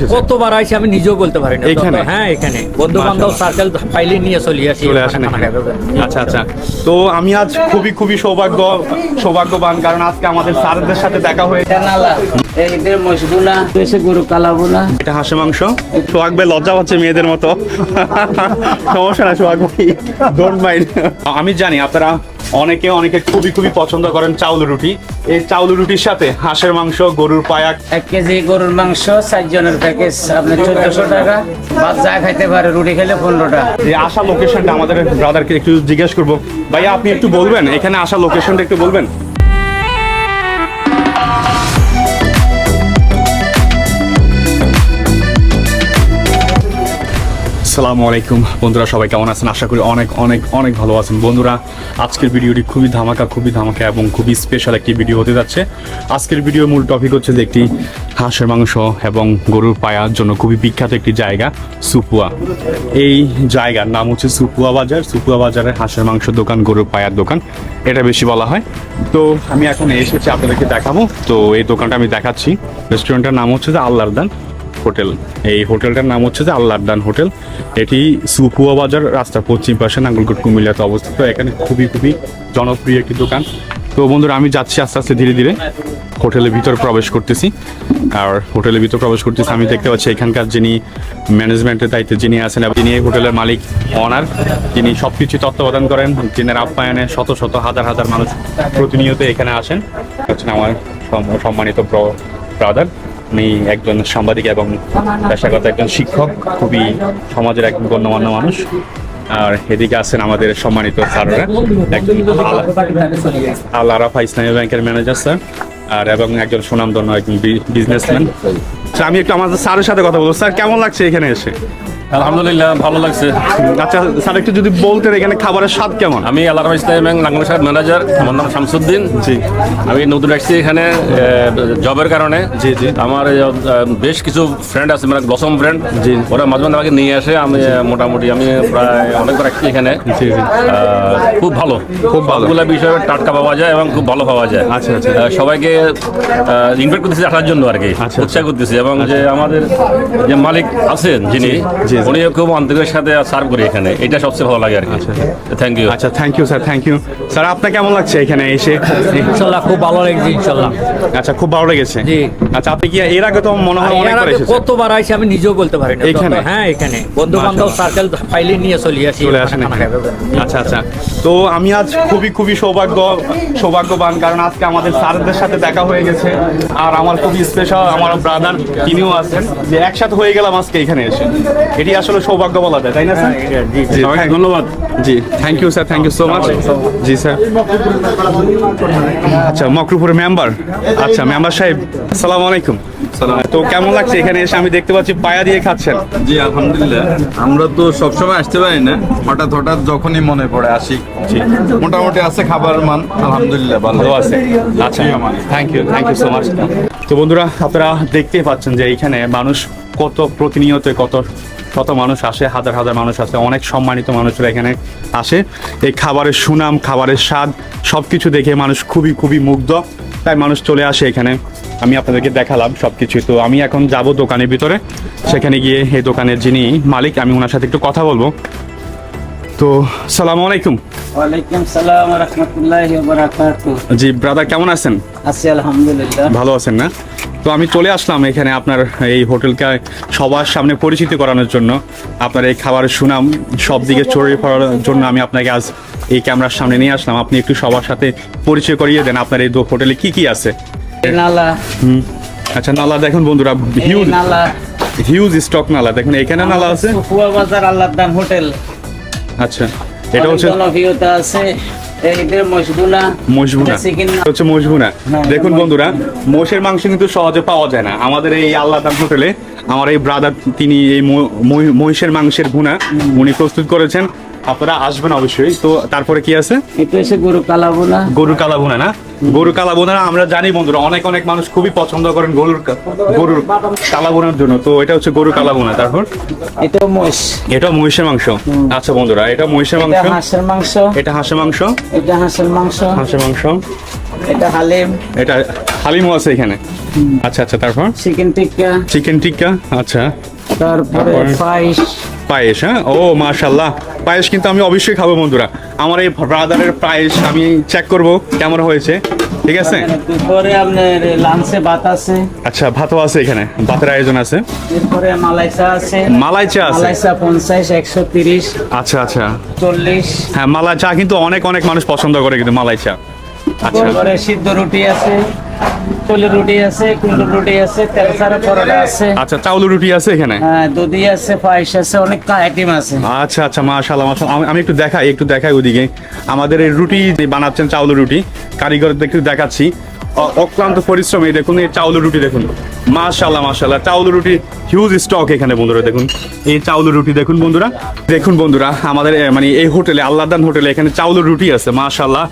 এসেছেন? কতবার আইছি আমি নিজেও বলতে পারি না। এখানে? হ্যাঁ এখানে। বন্ধু বান্ধব সার্কেল পাইলে নিয়ে চলে আসি। চলে আসেন খানা এখানে। খাইতে। আচ্ছা আচ্ছা। তো আমি আজ খুবই খুবই সৌভাগ্য সৌভাগ্যবান কারণ আজকে আমাদের স্যারদের সাথে দেখা হয়ে এটা নালা এইদের মশগুলা এসে গরু কালাবো এটা হাঁসের মাংস। সোহাগ ভাই লজ্জা হচ্ছে মেয়েদের মতো। সমস্যা না সোহাগ ভাই। ডোন্ট মাইন্ড আমি জানি আপনারা অনেকে অনেকে খুবই খুবই পছন্দ করেন চাউল রুটি। এই চাউল রুটির সাথে হাঁসের মাংস গরুর পায়াক। এক কেজি গরুর মাংস চার জনের প্যাকেজ আপনি চোদ্দশো টাকা। ভাত যা খাইতে পারে রুটি খেলে পনেরোটা। এই আসা লোকেশনটা আমাদের ব্রাদারকে একটু জিজ্ঞেস করব। ভাইয়া আপনি একটু বলবেন? এখানে আসা লোকেশনটা একটু বলবেন? আসসালামু আলাইকুম। বন্ধুরা, সবাই কেমন আছেন? আশা করি অনেক অনেক অনেক ভালো আছেন। বন্ধুরা, আজকের ভিডিওটি খুবই ধামাকা খুবই ধামাকা এবং খুবই স্পেশাল একটি ভিডিও হতে যাচ্ছে। আজকের ভিডিওর মূল টপিক হচ্ছে যে একটি হাঁসের মাংস এবং গরুর পায়ার জন্য খুবই বিখ্যাত একটি জায়গা, সুপুয়া। এই জায়গার নাম হচ্ছে সুপুয়া বাজার। সুপুয়া বাজারের হাঁসের মাংস দোকান, গরুর পায়ার দোকান, এটা বেশি বলা হয়। তো আমি এখন এসেছি, আপনাদেরকে দেখাবো। তো এই দোকানটা আমি দেখাচ্ছি। রেস্টুরেন্টের নাম হচ্ছে যে আল্লাহরদান হোটেল। এই হোটেলটার নাম হচ্ছে যে আল্লাহদান হোটেল। এটি সুপুয়া বাজার রাস্তার পশ্চিম পাশে নাঙ্গলকোট, কুমিল্লাতে অবস্থিত। এখানে খুবই খুবই জনপ্রিয় একটি দোকান। তো বন্ধুরা, আমি যাচ্ছি আস্তে আস্তে ধীরে ধীরে। হোটেলের ভিতর প্রবেশ করতেছি। আর হোটেলের ভিতর প্রবেশ করতেছি, আমি দেখতে পাচ্ছি এখানকার যিনি ম্যানেজমেন্টের দায়িত্বে যিনি আছেন এবং যিনি হোটেলের মালিক অনার তিনি সব কিছু তত্ত্বাবধান করেন যিনি আপ্যায়নে শত শত, হাজার হাজার মানুষ প্রতিনিয়ত এখানে আসেন। হচ্ছেন আমার সম্মানিত ব্রাদার। উনি একজন সাংবাদিক এবং পেশাগত একজন শিক্ষক, খুবই সমাজের একজন গণ্যমান্য মানুষ। আর এদিকে আছেন আমাদের সম্মানিত স্যাররা। একজন আল আরাফা ইসলামী ব্যাংকের ম্যানেজার, স্যার, আর এবং একজন সুনামধন্য একজন বিজনেসম্যান আমি একটু আমাদের স্যারের সাথে কথা বলব। স্যার, কেমন লাগছে এখানে এসে? আলহামদুলিল্লাহ ভালো লাগছে। আচ্ছা স্যার একটু যদি বলতেন এখানে খাবারের স্বাদ কেমন? আমি আলারাম ইসলাম লাঙ্গল সাহেব ম্যানেজার। আমার নাম শামসুদ্দিন। জি। আমি নতুন আসছি এখানে জবের কারণে। জি, জি। আমার বেশ কিছু ফ্রেন্ড আছে মানে ব্লসম ফ্রেন্ড জি। ওরা মাঝে মাঝে আমাকে নিয়ে আসে। আমি মোটামুটি আমি প্রায় অনেকবার আসছি এখানে। জি, জি। খুব ভালো। খুব ভালো। সবগুলা বিষয়ে টাটকা পাওয়া যায় এবং খুব ভালো পাওয়া যায়। আচ্ছা, আচ্ছা। সবাইকে ইনভাইট করতেছি আসার জন্য আর কি। আচ্ছা, উৎসাহ করতেছি এবং যে আমাদের যে মালিক আছেন যিনি জি। উনিও খুব আন্তরিকের সাথে সার্ভ করি এখানে। এটা সবচেয়ে ভালো লাগে আর কি। থ্যাংক ইউ আচ্ছা thank you sir thank you sir আপনার কেমন লাগছে এখানে এসে? ইনশাল্লাহ খুব ভালো লাগছে ইনশাল্লাহ। আচ্ছা খুব ভালো লেগেছে। জি। আচ্ছা আপনি কি এর আগে তো মনে হয় অনেকবার এসেছেন? কতবার আইছি আমি নিজেও বলতে পারি না। এখানে? হ্যাঁ এখানে। বন্ধু বান্ধব সার্কেল পাইলে নিয়ে চলে আসি চলে আসেন আচ্ছা আচ্ছা। তো আমি আজ খুবই খুবই সৌভাগ্য সৌভাগ্যবান কারণ আজকে আমাদের স্যারদের সাথে দেখা হয়ে গেছে। আর আমার খুবই স্পেশাল আমার ব্রাদার তিনিও আছেন। যে একসাথে হয়ে গেলাম আজকে এখানে এসে। এটি আসলে সৌভাগ্য বলা যায় তাই না স্যার? জি জি। ধন্যবাদ। জি thank you sir thank you so much G sir আচ্ছা মকরুপুরের মেম্বার আচ্ছা মেম্বার সাহেব আসসালামু আলাইকুম। তো কেমন লাগছে এখানে এসে? আমি দেখতে পাচ্ছি পায়া দিয়ে খাচ্ছেন। জি আলহামদুলিল্লাহ। আমরা তো সবসময় আসতে পারি না। হঠাৎ হঠাৎ যখনই মনে পড়ে আসি। মোটামুটি আছে খাবার মান। আলহামদুলিল্লাহ ভালো ভালো আছে। আচ্ছা thank you thank you so much তো বন্ধুরা আপনারা দেখতেই পাচ্ছেন যে এইখানে মানুষ কত প্রতিনিয়ত কত কত মানুষ আসে, হাজার হাজার মানুষ আসে, অনেক সম্মানিত মানুষরা এখানে আসে। এই খাবারের সুনাম, খাবারের স্বাদ সব কিছু দেখে মানুষ খুবই খুবই মুগ্ধ। তাই মানুষ চলে আসে এখানে। আমি আপনাদেরকে দেখালাম সব কিছু তো আমি এখন যাব দোকানের ভিতরে। সেখানে গিয়ে এই দোকানের যিনি মালিক, আমি ওনার সাথে একটু কথা বলব। তো সালাম আলাইকুম। ওয়ালাইকুম সালাম রহমতুল্লাহ বারাকাতু জি ব্রাদার কেমন আছেন? আছি আলহামদুলিল্লাহ। ভালো আছেন না? তো আমি চলে আসলাম এখানে আপনার এই হোটেলকে সবার সামনে পরিচিত করানোর জন্য। আপনার এই খাবারের সুনাম সব দিকে ছড়িয়ে পড়ার জন্য আমি আপনাকে আজ এই ক্যামেরার সামনে নিয়ে আসলাম। আপনি একটু সবার সাথে পরিচয় করিয়ে দেন আপনার এই দো- হোটেলে কি কি আছে? আচ্ছা নালা দেখুন বন্ধুরা হিউজ নালা। হিউজ স্টক নালা। দেখুন এখানে নালা আছে? বাজার আল্লাহদান হোটেল। আচ্ছা। এটা হচ্ছে জনপ্রিয়তা আছে হচ্ছে মশগুনা। হ্যাঁ, দেখুন বন্ধুরা মোষের মাংস কিন্তু সহজে পাওয়া যায় না। আমাদের এই আল্লাহ হোটেলে আমার এই ব্রাদার তিনি এই মহিষের মাংসের ভুনা উনি প্রস্তুত করেছেন। আপনারা আসবেন অবশ্যই। তো তারপরে কি আছে? এটা হচ্ছে গরু কালা ভুনা গরুর কালা বোনা না? গরুর কালা বোনা আমরা জানি বন্ধুরা অনেক অনেক মানুষ খুবই পছন্দ করেন গরুর গরুর কালা বোনার জন্য। তো এটা হচ্ছে গরুর কালা বোনা। তারপর? এটা মোষ এটা মহিষের মাংস। আচ্ছা বন্ধুরা এটা মহিষের মাংস? হাঁসের মাংস। এটা হাঁসের মাংস? এটা হাঁসের মাংস। হাঁসের মাংস। এটা হালিম। এটা হালিমও আছে এখানে। আচ্ছা আচ্ছা তারপর? চিকেন টিক্কা। চিকেন টিক্কা আচ্ছা। তারপরে? পায়েস। পায়েস হ্যাঁ? ও মাশাল্লাহ পায়েস কিন্তু আমি অবশ্যই খাব বন্ধুরা। আমার এই ব্রাদারের পায়েস আমি চেক করব কেমন হয়েছে ঠিক আছে? দুপুরে আপনার লাঞ্চে ভাত আছে। আচ্ছা ভাতও আছে এখানে ভাতের আয়োজন আছে। এরপরে মালাই চা আছে। মালাই চা আছে? মালাই চা পঞ্চাশ একশো তিরিশ আচ্ছা আচ্ছা। চল্লিশ। হ্যাঁ মালাই চা কিন্তু অনেক অনেক মানুষ পছন্দ করে কিন্তু মালাই আচ্ছা। সিদ্ধ রুটি আছে চুলের রুটি আছে কুন্ডুর রুটি আছে তেলসারা পরোটা আছে। আচ্ছা চাউল রুটি আছে এখানে? হ্যাঁ দুধি আছে পায়েস আছে অনেক আইটেম আছে। আচ্ছা আচ্ছা মাশাআল্লাহ মাশাআল্লাহ। আমি- একটু দেখাই একটু দেখাই ওদিকে আমাদের এই রুটি বানাচ্ছেন চাউল রুটি কারিগরদের একটু দেখাচ্ছি। অক্লান্ত পরিশ্রমে দেখুন এই চাউল রুটি দেখুন। মাশাআল্লাহ মাশাআল্লাহ চাউল রুটি হিউজ স্টক এখানে বন্ধুরা, দেখুন। এই চাউল রুটি দেখুন বন্ধুরা। দেখুন বন্ধুরা, আমাদের মানে এই হোটেলে, আল্লাহদান হোটেলে এখানে চাউল রুটি আছে মাশাল্লাহ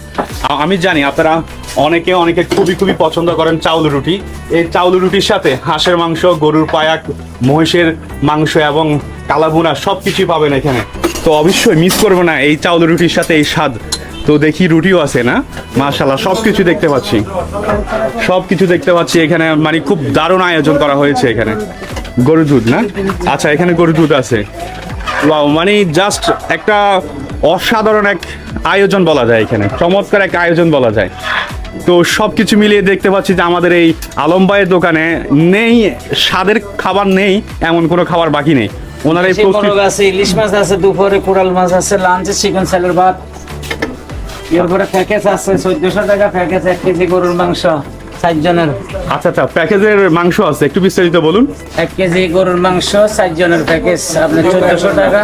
আমি জানি আপনারা অনেকে অনেকে খুবই খুবই পছন্দ করেন চাউল রুটি। এই চাউল রুটির সাথে হাঁসের মাংস, গরুর পায়াক, মহিষের মাংস এবং কালাভুনা সব কিছুই পাবেন এখানে। তো অবশ্যই মিস করব না এই চাউল রুটির সাথে এই স্বাদ। তো দেখি রুটিও আছে না? মাশাল্লাহ সব কিছু দেখতে পাচ্ছি। সব কিছু দেখতে পাচ্ছি এখানে মানে খুব দারুণ আয়োজন করা হয়েছে এখানে। গরু দুধ না? আচ্ছা এখানে গরু দুধ আছে। ওয়াও মানে জাস্ট একটা অসাধারণ এক আয়োজন বলা যায় এখানে। চমৎকার এক আয়োজন বলা যায়। তো সব কিছু মিলিয়ে দেখতে পাচ্ছি যে আমাদের এই আলমবাইয়ের দোকানে নেই স্বাদের খাবার নেই এমন কোনো খাবার বাকি নেই। ওনার এই আছে ইলিশ মাছ আছে দুপুরে কোরাল মাছ আছে লাঞ্চে চিকেন স্যালাড ভাত। এরপরে প্যাকেজ আছে চোদ্দশো টাকা প্যাকেজ এক কেজি গরুর মাংস। চারজনের আচ্ছা আচ্ছা প্যাকেজের মাংস আছে একটু বিস্তারিত বলুন। এক কেজি গরুর মাংস প্যাকেজ আপনার চোদ্দশো টাকা।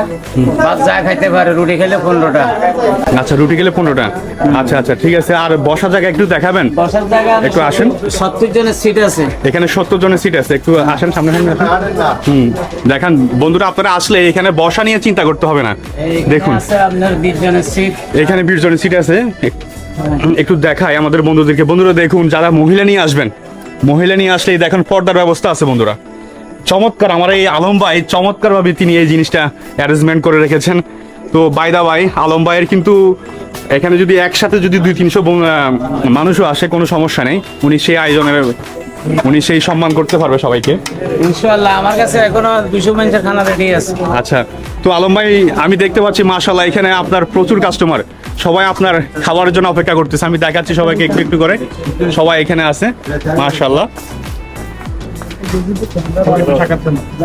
ভাত যা খাইতে পারে রুটি খেলে পনেরোটা। আচ্ছা রুটি গেলে পনেরোটা। আচ্ছা আচ্ছা ঠিক আছে আর বসা জায়গা একটু দেখাবেন? বসার জায়গা একটু আসেন। সত্তর জনের সিট আছে। এখানে সত্তর জনের সিট আছে একটু আসেন সামনে সামনে হুম দেখান বন্ধুরা আপনারা আসলে এখানে বসা নিয়ে চিন্তা করতে হবে না। দেখুন। আপনার বিশ জনের সিট এখানে বিশ জনের সিট আছে। একটু দেখাই আমাদের বন্ধুদেরকে। বন্ধুরা দেখুন যারা মহিলা নিয়ে আসবেন মহিলা নিয়ে আসলে দেখেন পর্দার ব্যবস্থা আছে বন্ধুরা। চমৎকার আমার এই আলম ভাই চমৎকার ভাবে তিনি এই জিনিসটা অ্যারেঞ্জমেন্ট করে রেখেছেন। তো বাইদা ভাই আলম ভাইয়ের কিন্তু এখানে যদি একসাথে যদি দুই তিনশো মানুষও আসে কোনো সমস্যা নেই। উনি সেই আয়োজনের উনি সেই সম্মান করতে পারবে সবাইকে। ইনশাল্লাহ আমার কাছে এখনও দুশো মানুষের খানা রেডি আছে। আচ্ছা তো আলম ভাই আমি দেখতে পাচ্ছি মাশাল্লাহ এখানে আপনার প্রচুর কাস্টমার সবাই আপনার খাবারের জন্য অপেক্ষা করতেছে। আমি দেখাচ্ছি সবাইকে একটু একটু করে। সবাই এখানে আছে। মাশাল্লাহ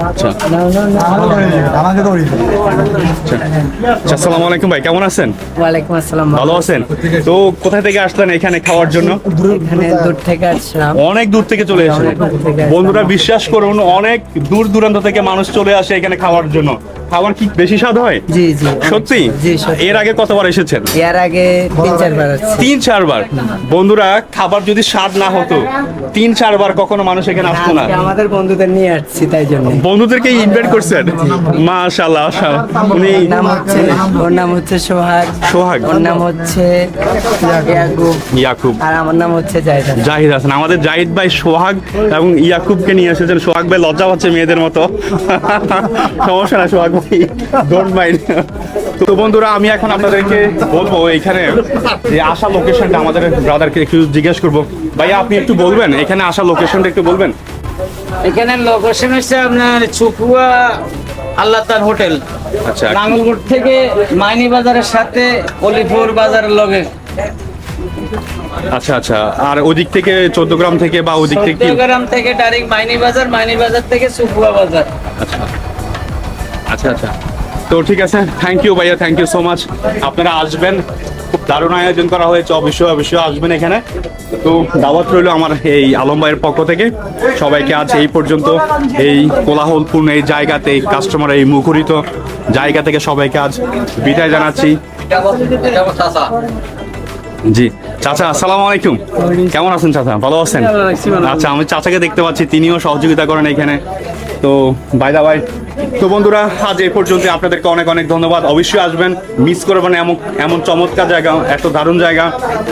আচ্ছা। আচ্ছা, আসসালামু আলাইকুম ভাই কেমন আছেন? ওয়ালাইকুম আসসালাম ভালো আছেন? তো কোথা থেকে আসলেন এখানে খাওয়ার জন্য? এখানে দূর থেকে আসলাম। অনেক দূর থেকে চলে এসেছেন। আসলাম। বন্ধুরা বিশ্বাস করুন অনেক দূর দূরান্ত থেকে মানুষ চলে আসে এখানে খাওয়ার জন্য। খাবার কি বেশি স্বাদ হয়? জি জি সত্যি? জি এর আগে কতবার এসেছেন? এর আগে তিন চারবার তিন চারবার? বন্ধুরা খাবার যদি স্বাদ না হতো তিন চারবার কখনো মানুষ এখানে আসতো না। আমাদের বন্ধুদের নিয়ে আসছি তাই জন্য। বন্ধুদেরকে ইনভাইট করছেন? মাশাআল্লাহ। উনি নাম হচ্ছে ওর নাম হচ্ছে সোহাগ। সোহাগ। ওর নাম হচ্ছে ইয়াকুব। ইয়াকুব। আর আমার নাম হচ্ছে জাহিদ জাহিদ হাসান। আমাদের জাহিদ ভাই সোহাগ এবং ইয়াকুবকে নিয়ে এসেছেন। সোহাগ ভাই লজ্জা পাচ্ছে মেয়েদের মতো। সমস্যা না সোহাগ ডোন্ট মাইন্ড তো বন্ধুরা আমি এখন আপনাদেরকে বলব এখানে যে আসা লোকেশনটা আমাদের ব্রাদারকে একটু জিজ্ঞেস করব। ভাইয়া আপনি একটু বলবেন এখানে আসা লোকেশনটা একটু বলবেন। এখানে লোকেশন হচ্ছে আপনার চুকুয়া আল্লাহ তার হোটেল। আচ্ছা। নাঙ্গলকোট থেকে মাইনি বাজারের সাথে অলিপুর বাজারের লগে। আচ্ছা আচ্ছা। আর ওদিক থেকে চোদ্দ গ্রাম থেকে বা ওদিক থেকে চট্টগ্রাম থেকে ডাইরেক্ট মাইনি বাজার মাইনি বাজার থেকে চুকুয়া বাজার। আচ্ছা। আচ্ছা আচ্ছা। তো ঠিক আছে থ্যাংক ইউ ভাইয়া থ্যাংক ইউ সো মাচ আপনারা আসবেন খুব দারুণ আয়োজন করা হয়েছে অবশ্যই অবশ্যই আসবেন এখানে। তো দাওয়াত রইল আমার এই আলম ভাইয়ের পক্ষ থেকে। সবাইকে আজ এই পর্যন্ত এই কোলাহলপূর্ণ এই জায়গাতে কাস্টমার এই মুখরিত জায়গা থেকে সবাইকে আজ বিদায় জানাচ্ছি। জি চাচা আসসালামু আলাইকুম। কেমন আছেন চাচা? ভালো আছেন? আচ্ছা আমি চাচাকে দেখতে পাচ্ছি তিনিও সহযোগিতা করেন এখানে। তো বাই দা বাই তো বন্ধুরা, আজ এ পর্যন্ত আপনাদেরকে অনেক অনেক ধন্যবাদ। অবশ্যই আসবেন মিস করবেন না এমন এমন চমৎকার জায়গা, এত দারুণ জায়গা।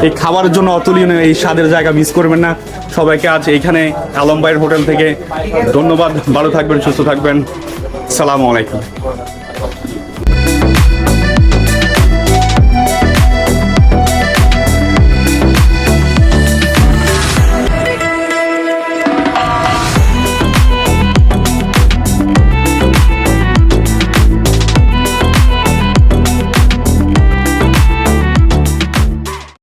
এই খাবারের জন্য অতুলনীয়, এই স্বাদের জায়গা মিস করবেন না। সবাইকে আজ এইখানে আলম হোটেল থেকে ধন্যবাদ। ভালো থাকবেন, সুস্থ থাকবেন। সালামু আলাইকুম।